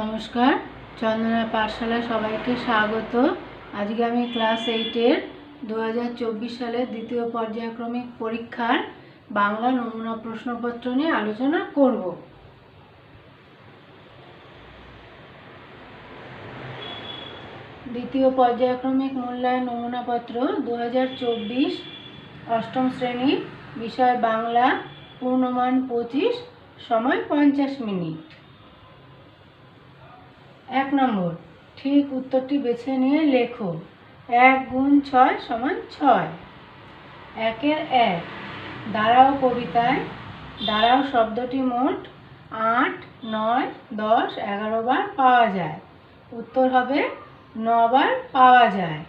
নমস্কার, চন্দনা পাঠশালায় সবাইকে স্বাগত। আজকে আমি ক্লাস এইটের দু হাজার চব্বিশ সালের দ্বিতীয় পর্যায়ক্রমিক পরীক্ষার বাংলা নমুনা প্রশ্নপত্র নিয়ে আলোচনা করব। দ্বিতীয় পর্যায়ক্রমিক মূল্যায়ন নমুনাপত্র দু অষ্টম শ্রেণি, বিষয় বাংলা, পূর্ণমান পঁচিশ, সময় পঞ্চাশ মিনিট। এক নম্বর, ঠিক উত্তরটি বেছে নিয়ে লেখো। এক গুণ ছয় সমান ছয়। একের এক, দাঁড়াও কবিতায়। দাঁড়াও শব্দটি মোট আট, নয়, দশ, এগারো বার পাওয়া যায়। উত্তর হবে নবার পাওয়া যায়।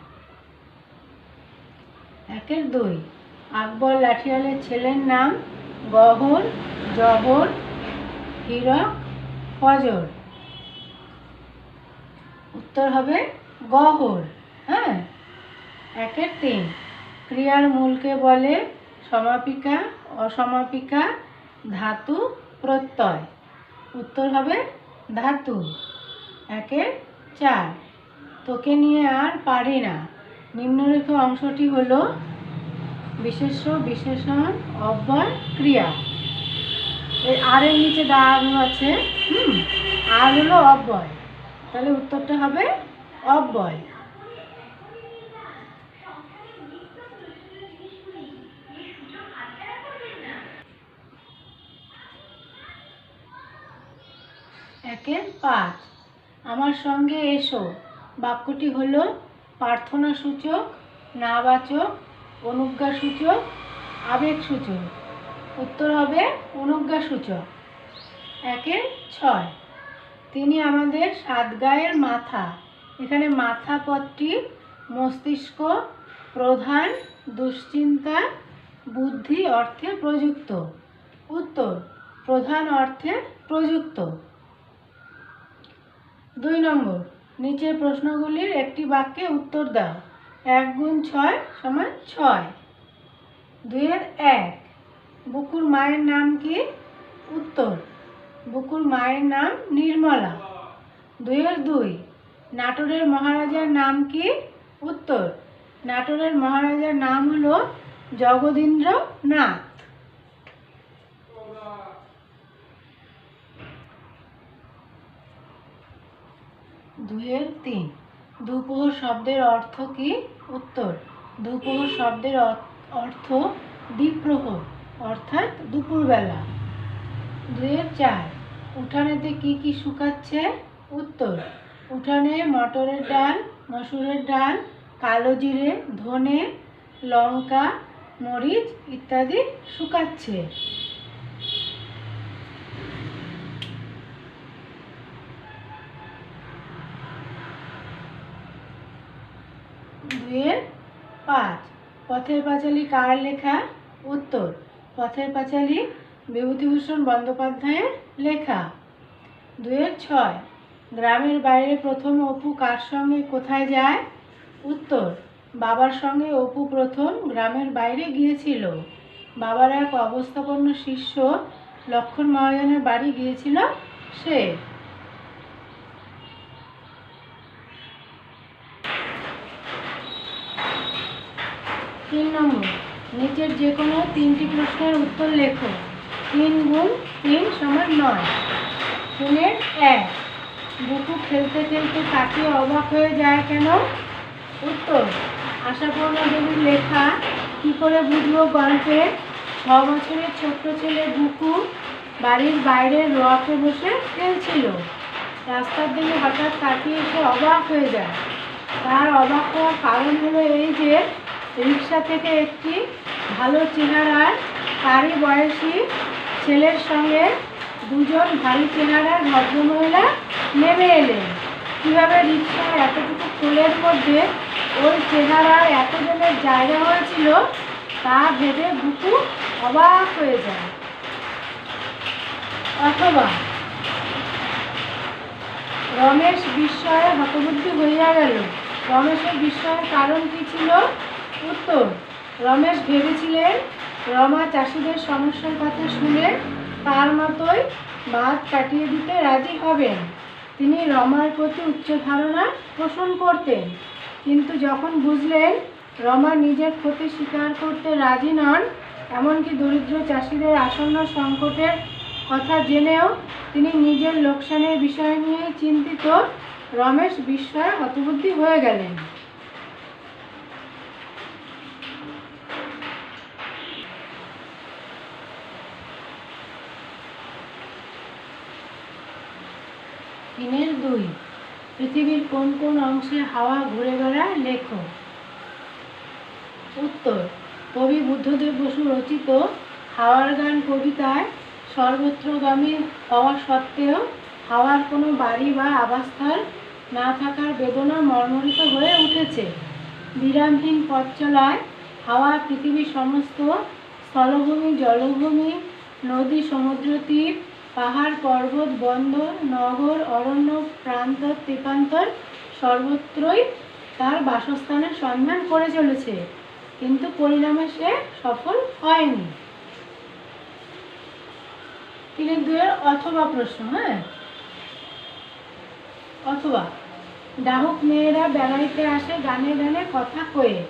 একের দুই, আকবর লাঠিয়ালের ছেলের নাম গহর, জহর, হীরক, ফজর। উত্তর হবে গহর হ্যাঁ? একের তিন। ক্রিয়ার মূলকে বলে সমাপিকা, অসমাপিকা, ধাতু, প্রত্যয়। উত্তর হবে ধাতু। একের চার। তোকে নিয়ে আর পারি না। নিম্নরেখ অংশটি হলো বিশেষ্য, বিশেষণ, অব্যয়, ক্রিয়া। এই আর এর নিচে দাঁড়ানো আছে। হুম? আর হলো অব্যয়। তাহলে উত্তরটা হবে অব্যয়। একের পাঁচ। আমার সঙ্গে এসো। বাক্যটি হলো প্রার্থনা সূচক নাবাচক অনুজ্ঞা সূচক আবেগ সূচক উত্তর হবে অনুজ্ঞা সূচক একের ছয়। তিনি আমাদের সাত গায়ের মাথা। এখানে মাথা পথটি মস্তিষ্ক প্রধান দুশ্চিন্তা বুদ্ধি অর্থে প্রযুক্ত। উত্তর, প্রধান অর্থে প্রযুক্ত। দুই নম্বর, নিচের প্রশ্নগুলির একটি বাক্যে উত্তর দাও। এক গুণ ছয় সমান ছয়। দুইয়ের এক। বুকুর মায়ের নাম কি? উত্তর বুকুর মায়ের নাম নির্মলা। দুইয়ের দুই। নাটোরের মহারাজার নাম কি? উত্তর। নাটোরের মহারাজার নাম হলো জগদীন্দ্র নাথ। দুইয়ের তিন। দুপোহর শব্দের অর্থ কি? উত্তর। দুপোহর শব্দের অর্থ দ্বিপ্রহর, অর্থাৎ দুপুরবেলা। দুইয়ের চার। উঠানেতে কি কি শুকাচ্ছে? উত্তর, উঠানে মটরের ডাল, মসুরের ডাল, কালো জিরে, ধনে, লঙ্কা, মরিচ ইত্যাদি শুকাচ্ছে। দুইয়ের পাঁচ, পথের পাঁচালী কার লেখা? উত্তর, পথের পাঁচালী বিভূতিভূষণ বন্দ্যোপাধ্যায়ের লেখা। দুইয়ের ছয়, গ্রামের বাইরে প্রথম অপু কার সঙ্গে কোথায় যায়? উত্তর, বাবার সঙ্গে অপু প্রথম গ্রামের বাইরে গিয়েছিল। বাবার এক অবস্থাপন্ন শিষ্য লক্ষণ মহাজনের বাড়ি গিয়েছিল সে। তিন নম্বর, নিচের যে কোনো তিনটি প্রশ্নের উত্তর লেখো। তিন গুণ তিন সমান নয়। তিনের এক। বুকু খেলতে খেলতে তাকিয়ে অবাক হয়ে যায় কেন? উত্তর আশাপূর্ণা দেবীর লেখা, কি করে বুঝব গল্পে? ছ বছরের ছোট্ট ছেলে বুকু বাড়ির বাইরের রকে বসে খেলছিল। রাস্তার দিকে হঠাৎ তাকিয়ে এসে অবাক হয়ে যায়। তার অবাক হওয়ার কারণ হলো এই যে রিক্সা থেকে একটি ভালো চেহারার তারই বয়সী ছেলের সঙ্গে দুজন ভারী চেহারার ভদ্রমহিলা নেমে এলেন। কীভাবে রিক্সার এতটুকু কোলের মধ্যে ওই চেহারার এতজনের জায়গা হয়েছিল তা ভেবে বুকু অবাক হয়ে যায়। অথবা রমেশ বিস্ময়ে হতবুদ্ধি হইয়া গেল। রমেশের বিস্ময়ের কারণ কি ছিল? উত্তর, রমেশ ভেবেছিলেন রমা চাষিদের সমস্যার কথা শুনে তার মতোই বাদ কাটিয়ে দিতে রাজি হবেন। তিনি রমার প্রতি উচ্চ ধারণা পোষণ করতেন। কিন্তু যখন বুঝলেন রমা নিজের ক্ষতি স্বীকার করতে রাজি নন, এমনকি দরিদ্র চাষিদের আসন্ন সংকটের কথা জেনেও তিনি নিজের লোকসানের বিষয় নিয়ে চিন্তিত, রমেশ বিস্ময়ে হতবুদ্ধি হয়ে গেলেন তিনের দুই। পৃথিবীর কোন কোন অংশে হাওয়া ঘুরে বেড়ায়? লেখো। উত্তর। কবি বুদ্ধদেব বসু রচিত হাওয়ার গান কবিতায় সর্বত্রগামী হওয়া সত্ত্বেও হাওয়ার কোনো বাড়ি বা আবাসস্থল না থাকার বেদনা মর্মরিত হয়ে উঠেছে। বিরামহীন পথ চলায় হাওয়া পৃথিবীর সমস্ত স্থলভূমি, জলভূমি, নদী, সমুদ্র তীর পাহাড় পর্বত বন্দর, নগর, অরণ্য প্রান্তর তীপান্তর সর্বত্রই তার বাসস্থানের সন্ধান করে চলেছে। কিন্তু পরিণামে সে সফল হয়নি। তিনের দুয়ের অথবা প্রশ্ন হ্যাঁ? অথবা, ডাহুক মেয়েরা বেড়াইতে আসে গানে গানে কথা কয়ে।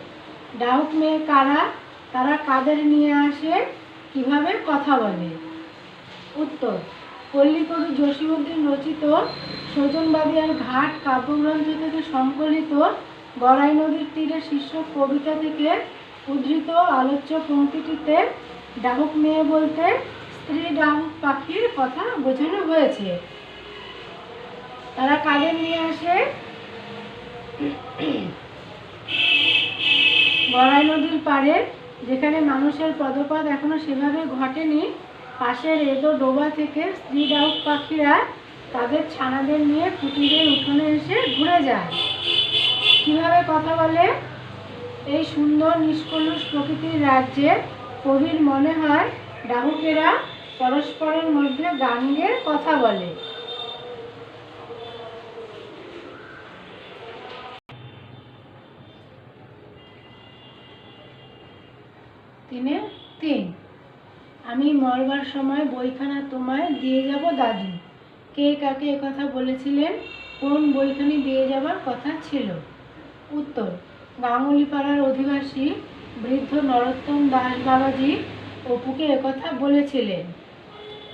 ডাহুক মেয়ে কারা? তারা কাদের নিয়ে আসে? কীভাবে কথা বলে? উত্তর। পল্লীকবি জসীমউদ্দিন রচিত সজনবাদিয়ার ঘাট কাব্যগ্রন্থ থেকে সংকলিত গড়াই নদীর তীরে শীর্ষক কবিতা থেকে উদ্ধৃত আলোচ্য পংক্তিটিতে ডাহুক মেয়ে বলতে স্ত্রী ডাহুক পাখির কথা বোঝানো হয়েছে। তারা কাদের নিয়ে আসে গড়াই নদীর পাড়ে, যেখানে মানুষের পদপাত এখনও সেভাবে ঘটেনি। পাশের এদো ডোবা থেকে স্ত্রী ডাউক পাখিরা তাদের ছানাদের নিয়ে কুটিরের উঠোনে এসে ঘুরে যায়। কীভাবে কথা বলে? এই সুন্দর নিষ্কলুষ প্রকৃতির রাজ্যে কবির মনে হয় ডাহুকেরা পরস্পরের মধ্যে গান গেয়ে কথা বলে। তিনে তিন। আমি মরবার সময় বইখানা তোমায় দিয়ে যাব দাদু। কে কাকে কথা বলেছিলেন? কোন বইখানি দিয়ে যাবার কথা ছিল? উত্তর, গাঙ্গুলিপাড়ার অধিবাসী বৃদ্ধ নরোত্তম দাস বাবাজি অপুকে একথা বলেছিলেন।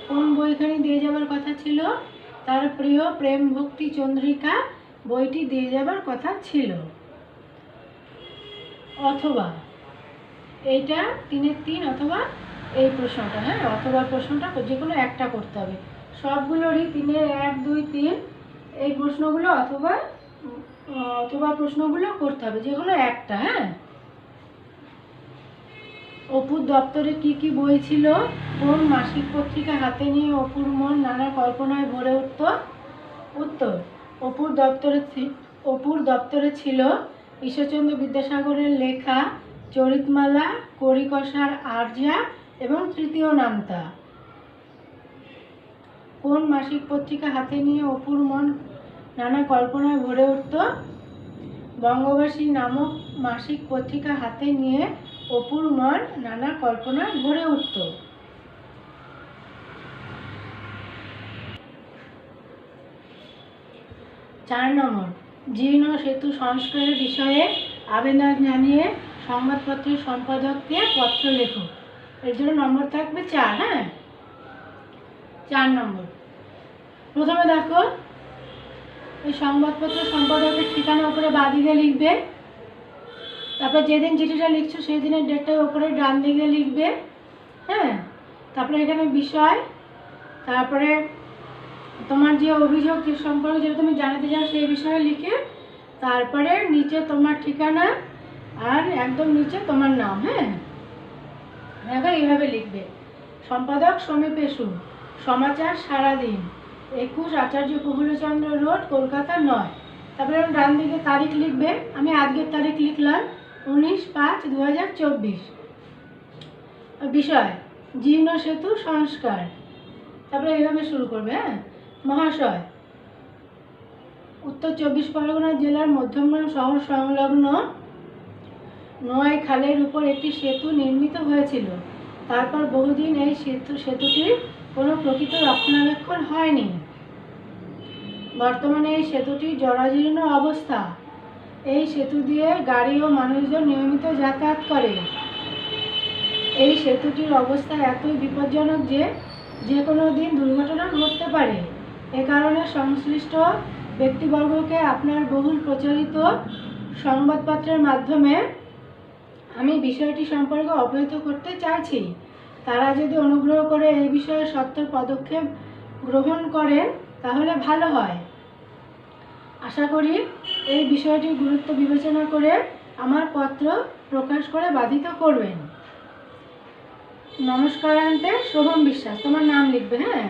কোন বইখানি দিয়ে যাবার কথা ছিল? তার প্রিয় প্রেম ভক্তি চন্দ্রিকা বইটি দিয়ে যাবার কথা ছিল। অথবা, এইটা তিনের তিন অথবা এই প্রশ্নটা হ্যাঁ? অথবা প্রশ্নটা যে কোনো একটা করতে হবে। সবগুলোরই তিনের এক, দুই, তিন, এই প্রশ্নগুলো অথবা অথবা প্রশ্নগুলো করতে হবে, যে কোনো একটা হ্যাঁ? অপুর দপ্তরে কি কি বই ছিল? কোন মাসিক পত্রিকা হাতে নিয়ে অপুর মন নানা কল্পনায় ভরে উঠত? উত্তর, অপুর দপ্তরে অপুর দপ্তরে ছিল ঈশ্বরচন্দ্র বিদ্যাসাগরের লেখা চরিতমালা করিকষার আর্যা এবং তৃতীয় নামতা। কোন মাসিক পত্রিকা হাতে নিয়ে অপুর মন নানা কল্পনায় ভরে উঠত? বঙ্গবাসী নামক মাসিক পত্রিকা হাতে নিয়ে অপুর মন নানা কল্পনায় ভরে উঠত। চার নম্বর। জীর্ণ সেতু সংস্কারের বিষয়ে আবেদন জানিয়ে সংবাদপত্রের সম্পাদককে পত্র লেখো এর জন্য নম্বর থাকবে চার হ্যাঁ? চার নম্বর। প্রথমে দেখো, এই সংবাদপত্র সম্পাদকের ঠিকানা উপরে বাদিকে লিখবে। তারপরে যেদিন চিঠিটা লিখছো সেই দিনের ডেটটা উপরে ডান দিকে লিখবে হ্যাঁ? তারপরে এখানে বিষয়, তারপরে তোমার যে অভিযোগ সম্পর্কে যেটা তুমি জানাতে চাও সেই বিষয়ে লিখে, তারপরে নিচে তোমার ঠিকানা আর একদম নিচে তোমার নাম হ্যাঁ? দেখো এইভাবে লিখবে। সম্পাদক সমী পেশু, সমাচার সারাদিন, একুশ আচার্য প্রফুল্লচন্দ্র রোড, কলকাতা নয়। তারপরে এরকম ডান দিকে তারিখ লিখবে, আমি আজকের তারিখ লিখলাম, উনিশ পাঁচ দু হাজার চব্বিশ। বিষয়, জীর্ণ সেতু সংস্কার। তারপরে এইভাবে শুরু করবে হ্যাঁ? মহাশয়, উত্তর চব্বিশ পরগনা জেলার মধ্যমগ্রাম শহর সংলগ্ন নয় খালের উপর একটি সেতু নির্মিত হয়েছিল। তারপর বহুদিন এই সেতু সেতুটির কোনো প্রকৃত রক্ষণাবেক্ষণ হয়নি। বর্তমানে এই সেতুটি জরাজীর্ণ অবস্থা। এই সেতু দিয়ে গাড়ি ও মানুষজন নিয়মিত যাতায়াত করে। এই সেতুটির অবস্থা এতই বিপজ্জনক যে যে কোনো দিন দুর্ঘটনা ঘটতে পারে। এ কারণে সংশ্লিষ্ট ব্যক্তিবর্গকে আপনার বহুল প্রচারিত সংবাদপত্রের মাধ্যমে আমি বিষয়টি সম্পর্কে অবহিত করতে চাইছি। তারা যদি অনুগ্রহ করে এই বিষয়ে সত্তর পদক্ষেপ গ্রহণ করেন, তাহলে ভালো হয়। আশা করি এই বিষয়টির গুরুত্ব বিবেচনা করে আমার পত্র প্রকাশ করে বাধিত করবেন। নমস্কারান্তে শোভম বিশ্বাস। তোমার নাম লিখবে হ্যাঁ?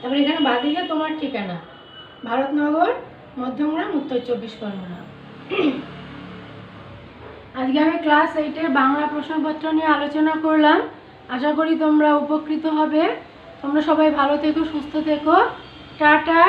তারপরে এখানে বাদিকে তোমার ঠিকানা। ভারতনগর, মধ্যমগ্রাম, উত্তর চব্বিশ পরগনা। আজকে আমি ক্লাস এইটের বাংলা প্রশ্নপত্র নিয়ে আলোচনা করলাম। আশা করি তোমরা উপকৃত হবে। তোমরা সবাই ভালো থেকো, সুস্থ থেকো। টাটা।